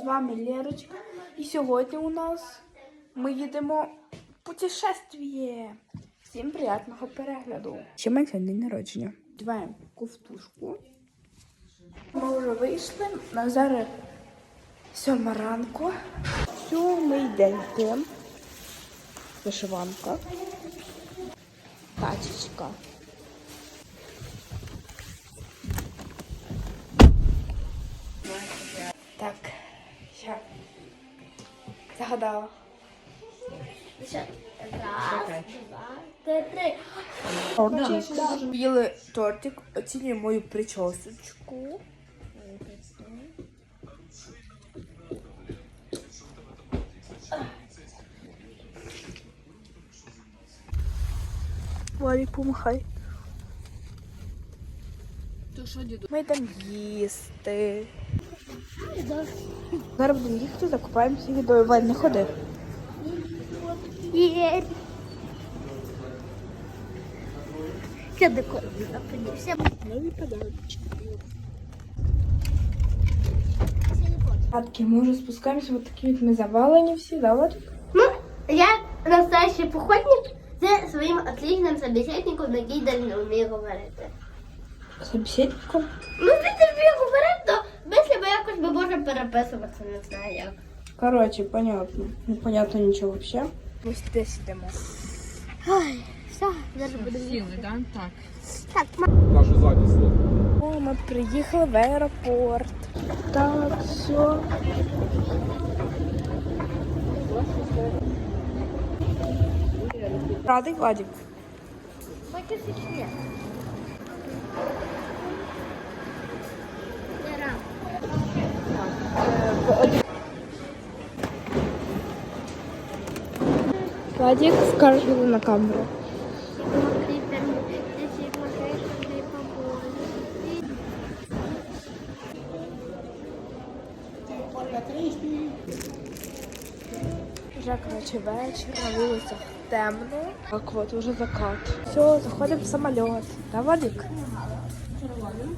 З вами Лерочка. І сьогодні у нас ми їдемо в путешествие. Всім приятного перегляду. Ще менше день народження. Вдіваємо ковтушку. Ми вже вийшли. На зараз сьома ранку. Все, ми йдемо. Вишиванка. Тачечка. Загадала. Раз, два, три. Тортик. Їли тортик, оцінюємо мою причосочку. Валік, помахай. Ми йдемо їсти. Зараз будемо їхати, закупаємося відео. Валь, не ходи. Це декор. Нові подарочки. Гадки, ми вже спускаємося, от такі от ми завалені всі, да, Вадик? Ну, я настоящий походник зі своїм отличним собеседником, який навіть не вміє говорити. Собеседником. Ну, ти не вміє говорити, то якщо ми можемо переписуватися, не знаю як. Короче, понятно. Непонятно нічого вообще. Ми сюди сидимо. Ой, все, зараз будемо. Сіли, да? Так. Так, Каже ззаді слово. О, ми приїхали в аеропорт. Так, все. Радий, Вадик? Хочеш ще? Я Владик скажу на камеру. Вже, короче, вечір, на улицах темно. Так вот, уже закат. Все, заходим в самолет. Да, Владик? Червоний.